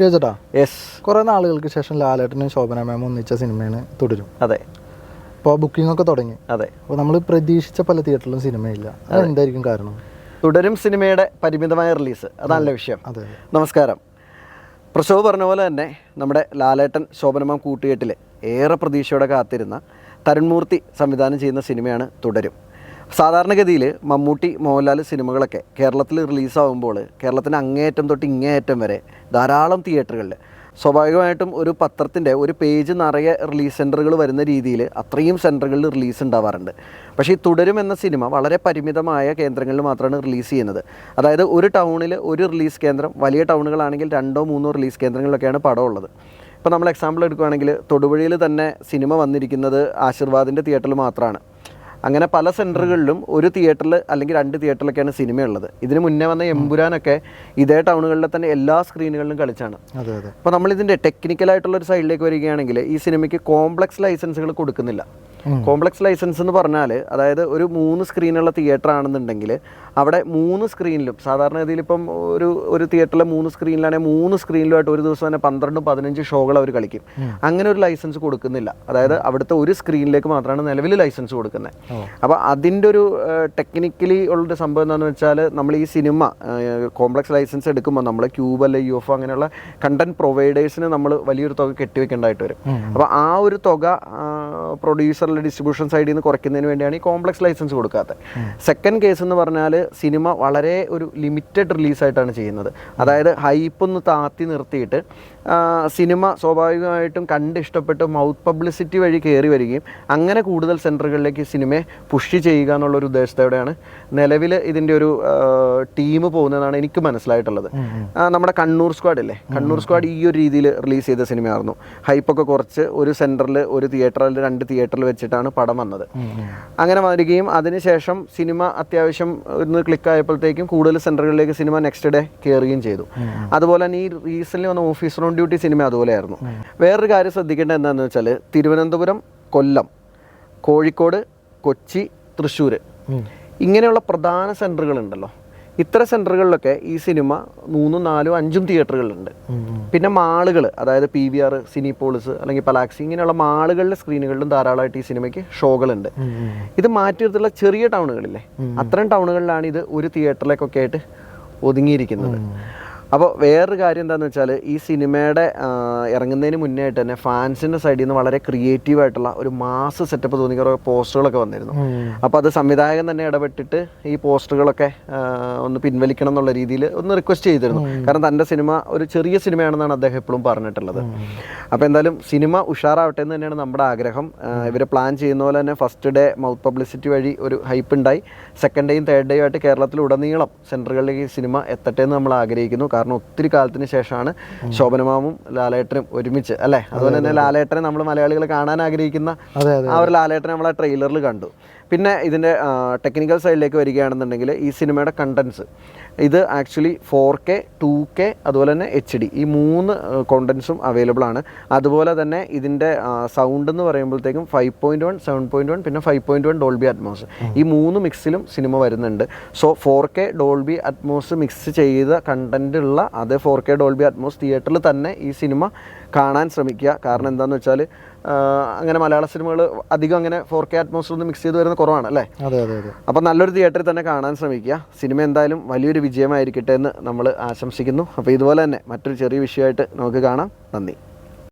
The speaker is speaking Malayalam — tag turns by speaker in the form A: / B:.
A: ചോദിച്ചട്ടാ
B: യെസ്
A: കുറേ നാളുകൾക്ക് ശേഷം ലാലേട്ടനും ശോഭന മാം ഒന്നിച്ച സിനിമയാണ് തുടരും.
B: അതെ.
A: ഇപ്പോൾ ബുക്കിംഗ് ഒക്കെ തുടങ്ങി.
B: അതെ.
A: അപ്പോൾ നമ്മൾ പ്രതീക്ഷിച്ച പല തിയേറ്ററിലും സിനിമയില്ല. അതെന്തായിരിക്കും കാരണം?
B: തുടരും സിനിമയുടെ പരിമിതമായ റിലീസ് അതാണല്ലോ വിഷയം.
A: അതെ
B: നമസ്കാരം. പ്രശോഭ പറഞ്ഞ പോലെ തന്നെ നമ്മുടെ ലാലേട്ടൻ ശോഭനമാം കൂട്ടുകെട്ടിൽ ഏറെ പ്രതീക്ഷയോടെ കാത്തിരുന്ന തരുൺമൂർത്തി സംവിധാനം ചെയ്യുന്ന സിനിമയാണ് തുടരും. സാധാരണഗതിയിൽ മമ്മൂട്ടി മോഹൻലാൽ സിനിമകളൊക്കെ കേരളത്തിൽ റിലീസാവുമ്പോൾ കേരളത്തിന്റെ അങ്ങേയറ്റം തൊട്ട് ഇങ്ങേയറ്റം വരെ ധാരാളം തിയേറ്ററുകളിൽ സ്വാഭാവികമായിട്ടും ഒരു പത്രത്തിന്റെ ഒരു പേജ് നിറയെ റിലീസ് സെന്ററുകൾ വരുന്ന രീതിയിൽ അത്രയും സെന്ററുകളിൽ റിലീസ് ഉണ്ടാവാറുണ്ട്. പക്ഷേ ഈ തുടരും എന്ന സിനിമ വളരെ പരിമിതമായ കേന്ദ്രങ്ങളിൽ മാത്രമാണ് റിലീസ് ചെയ്യുന്നത്. അതായത് ഒരു ടൗണിൽ ഒരു റിലീസ് കേന്ദ്രം വലിയ ടൗണുകളാണെങ്കിൽ രണ്ടോ മൂന്നോ റിലീസ് കേന്ദ്രങ്ങളിലൊക്കെയാണ് പടം ഉള്ളത് ഇപ്പോൾ നമ്മൾ എക്സാമ്പിൾ എടുക്കുകയാണെങ്കിൽ തൊടുപുഴയിൽ തന്നെ സിനിമ വന്നിരിക്കുന്നത് ആശീർവാദിന്റെ തിയേറ്ററിൽ മാത്രമാണ്. അങ്ങനെ പല സെന്ററുകളിലും ഒരു തിയേറ്ററിൽ അല്ലെങ്കിൽ രണ്ട് തിയേറ്ററിലൊക്കെയാണ് സിനിമയുള്ളത്. ഇതിന് മുന്നേ വന്ന എമ്പുരാനൊക്കെ ഇതേ ടൗണുകളിലെ തന്നെ എല്ലാ സ്ക്രീനുകളിലും കളിച്ചാണ്. അപ്പോൾ നമ്മളിതിന്റെ ടെക്നിക്കലായിട്ടുള്ള ഒരു സൈഡിലേക്ക് വരികയാണെങ്കിൽ ഈ സിനിമയ്ക്ക് കോംപ്ലക്സ് ലൈസൻസുകൾ കൊടുക്കുന്നില്ല. കോംപ്ലക്സ് ലൈസൻസ് എന്ന് പറഞ്ഞാൽ അതായത് ഒരു മൂന്ന് സ്ക്രീനുള്ള തിയേറ്റർ ആണെന്നുണ്ടെങ്കിൽ അവിടെ മൂന്ന് സ്ക്രീനിലും സാധാരണഗതിയിൽ ഇപ്പം ഒരു ഒരു തിയേറ്ററിലെ മൂന്ന് സ്ക്രീനിലാണെങ്കിൽ മൂന്ന് സ്ക്രീനിലുമായിട്ട് ഒരു ദിവസം തന്നെ പന്ത്രണ്ടും പതിനഞ്ച് ഷോകൾ അവർ കളിക്കും. അങ്ങനെ ഒരു ലൈസൻസ് കൊടുക്കുന്നില്ല. അതായത് അവിടുത്തെ ഒരു സ്ക്രീനിലേക്ക് മാത്രമാണ് നിലവിൽ ലൈസൻസ് കൊടുക്കുന്നത് അപ്പോൾ അതിന്റെ ഒരു ടെക്നിക്കലി ഉള്ളൊരു സംഭവം എന്താണെന്ന് വെച്ചാൽ നമ്മൾ ഈ സിനിമ കോംപ്ലക്സ് ലൈസൻസ് എടുക്കുമ്പോൾ നമ്മൾ ക്യൂബ് അല്ലെ യു എഫ് അങ്ങനെയുള്ള കണ്ടന്റ് പ്രൊവൈഡേഴ്സിന് നമ്മൾ വലിയൊരു തുക കെട്ടിവെക്കേണ്ടതായിട്ട് വരും. അപ്പോൾ ആ ഒരു തുക പ്രൊഡ്യൂസറിലെ ഡിസ്ട്രിബ്യൂഷൻ സൈഡിൽ നിന്ന് കുറയ്ക്കുന്നതിന് വേണ്ടിയാണ് ഈ കോംപ്ലക്സ് ലൈസൻസ് കൊടുക്കാത്തത്. സെക്കൻഡ് കേസ് എന്ന് പറഞ്ഞാൽ സിനിമ വളരെ ഒരു ലിമിറ്റഡ് റിലീസായിട്ടാണ് ചെയ്യുന്നത്. അതായത് ഹൈപ്പ് ഒന്ന് താത്തി നിർത്തിയിട്ട് സിനിമ സ്വാഭാവികമായിട്ടും കണ്ട് ഇഷ്ടപ്പെട്ട് മൗത്ത് പബ്ലിസിറ്റി വഴി കയറി വരികയും അങ്ങനെ കൂടുതൽ സെന്ററുകളിലേക്ക് സിനിമയെ പുഷ് ചെയ്യുക എന്നുള്ള ഒരു ഉദ്ദേശത്തോടെയാണ് നിലവിൽ ഇതിന്റെ ഒരു ടീം പോകുന്നതാണ് എനിക്ക് മനസ്സിലായിട്ടുള്ളത്. നമ്മുടെ കണ്ണൂർ സ്ക്വാഡ് അല്ലേ കണ്ണൂർ സ്ക്വാഡ് ഈ ഒരു രീതിയിൽ റിലീസ് ചെയ്ത സിനിമയായിരുന്നു ഹൈപ്പൊക്കെ കുറച്ച് ഒരു സെന്ററിൽ ഒരു തിയേറ്ററിൽ രണ്ട് തിയേറ്ററിൽ വെച്ചിട്ടാണ് പടം വന്നത്. അങ്ങനെ വരികയും അതിനുശേഷം സിനിമ അത്യാവശ്യം ഒന്ന് ക്ലിക്കായപ്പോഴത്തേക്കും കൂടുതൽ സെന്ററുകളിലേക്ക് സിനിമ നെക്സ്റ്റ് ഡേ കയറുകയും ചെയ്തു. അതുപോലെ തന്നെ ഈ റീസെന്റ് വന്ന ഓഫീസർ ഓൺ ഡ്യൂട്ടി സിനിമ അതുപോലെയായിരുന്നു. വേറൊരു കാര്യം ശ്രദ്ധിക്കേണ്ടത് എന്താണെന്ന് വെച്ചാൽ തിരുവനന്തപുരം കൊല്ലം കോഴിക്കോട് കൊച്ചി തൃശ്ശൂർ ഇങ്ങനെയുള്ള പ്രധാന സെന്ററുകളുണ്ടല്ലോ ഇത്തരം സെന്ററുകളിലൊക്കെ ഈ സിനിമ മൂന്നും നാലും അഞ്ചും തിയേറ്ററുകളുണ്ട് പിന്നെ മാളുകൾ അതായത് പി വി ആർ സിനിപോളിസ് അല്ലെങ്കിൽ പലാക്സി ഇങ്ങനെയുള്ള മാളുകളിലെ സ്ക്രീനുകളിലും ധാരാളമായിട്ട് ഈ സിനിമയ്ക്ക് ഷോകളുണ്ട്. ഇത് മാറ്റി നിർത്തിയുള്ള ചെറിയ ടൗണുകളില്ലേ? അത്തരം ടൗണുകളിലാണ് ഇത് ഒരു തിയേറ്ററിലേക്കൊക്കെ ആയിട്ട് ഒതുങ്ങിയിരിക്കുന്നത്. അപ്പോൾ വേറൊരു കാര്യം എന്താണെന്ന് വെച്ചാൽ ഈ സിനിമയുടെ ഇറങ്ങുന്നതിന് മുന്നേ ആയിട്ട് തന്നെ ഫാൻസിന്റെ സൈഡിൽ നിന്ന് വളരെ ക്രിയേറ്റീവ് ആയിട്ടുള്ള ഒരു മാസ് സെറ്റപ്പ് തോന്നി കുറേ പോസ്റ്ററുകളൊക്കെ വന്നിരുന്നു. അപ്പോൾ അത് സംവിധായകൻ തന്നെ ഇടപെട്ടിട്ട് ഈ പോസ്റ്ററുകളൊക്കെ ഒന്ന് പിൻവലിക്കണം എന്നുള്ള രീതിയിൽ ഒന്ന് റിക്വസ്റ്റ് ചെയ്തിരുന്നു. കാരണം തന്റെ സിനിമ ഒരു ചെറിയ സിനിമയാണെന്നാണ് അദ്ദേഹം എപ്പോഴും പറഞ്ഞിട്ടുള്ളത്. അപ്പോൾ എന്തായാലും സിനിമ ഉഷാറാവട്ടെ എന്ന് തന്നെയാണ് നമ്മുടെ ആഗ്രഹം. ഇവർ പ്ലാൻ ചെയ്യുന്ന പോലെ തന്നെ ഫസ്റ്റ് ഡേ മൗത്ത് പബ്ലിസിറ്റി വഴി ഒരു ഹൈപ്പ് ഉണ്ടായി. സെക്കൻഡ് ഡേയും തേർഡ് ഡേയും ആയിട്ട് കേരളത്തിൽ ഉടനീളം സെന്ററുകളിലേക്ക് ഈ സിനിമ എത്തട്ടെ എന്ന് നമ്മൾ ആഗ്രഹിക്കുന്നു. കാരണം ഒത്തിരി കാലത്തിന് ശേഷമാണ് ശോഭനമാമും ലാലേട്ടനും ഒരുമിച്ച് അല്ലേ? അതുപോലെ തന്നെ ലാലേട്ടനെ നമ്മൾ മലയാളികൾ കാണാൻ ആഗ്രഹിക്കുന്ന ആ ഒരു ലാലേട്ടനെ നമ്മൾ ആ ട്രെയിലറിൽ കണ്ടു. പിന്നെ ഇതിന്റെ ടെക്നിക്കൽ സൈഡിലേക്ക് വരികയാണെന്നുണ്ടെങ്കിൽ ഈ സിനിമയുടെ കണ്ടൻസ് ഇത് actually four K two K അതുപോലെ തന്നെ എച്ച് ഡി ഈ മൂന്ന് കോണ്ടൻസും അവൈലബിൾ ആണ്. അതുപോലെ തന്നെ ഇതിന്റെ സൗണ്ട് എന്ന് പറയുമ്പോഴത്തേക്കും five point one seven point one പിന്നെ five point one Dolby Atmos ഈ മൂന്ന് മിക്സിലും സിനിമ വരുന്നുണ്ട്. So four K Dolby Atmos mix ചെയ്ത കണ്ടന്റ് ഉള്ള അതേ ഫോർ കെ ഡോൾബി അറ്റ്മോസ് തിയേറ്ററിൽ തന്നെ ഈ സിനിമ കാണാൻ ശ്രമിക്കുക. കാരണം എന്താണെന്ന് വെച്ചാൽ അങ്ങനെ മലയാള സിനിമകൾ അധികം അങ്ങനെ ഫോർ കെ അറ്റ്മോസ്ഫിയർ മിക്സ് ചെയ്ത് വരുന്ന കുറവാണ് അല്ലേ?
A: അതെ അതെ അതെ.
B: അപ്പോൾ നല്ലൊരു തിയേറ്ററിൽ തന്നെ കാണാൻ ശ്രമിക്കുക. സിനിമ എന്തായാലും വലിയൊരു വിജയമായിരിക്കട്ടെ എന്ന് നമ്മൾ ആശംസിക്കുന്നു. അപ്പോൾ ഇതുപോലെ തന്നെ മറ്റൊരു ചെറിയ വിഷയമായിട്ട് നമുക്ക് കാണാം. നന്ദി.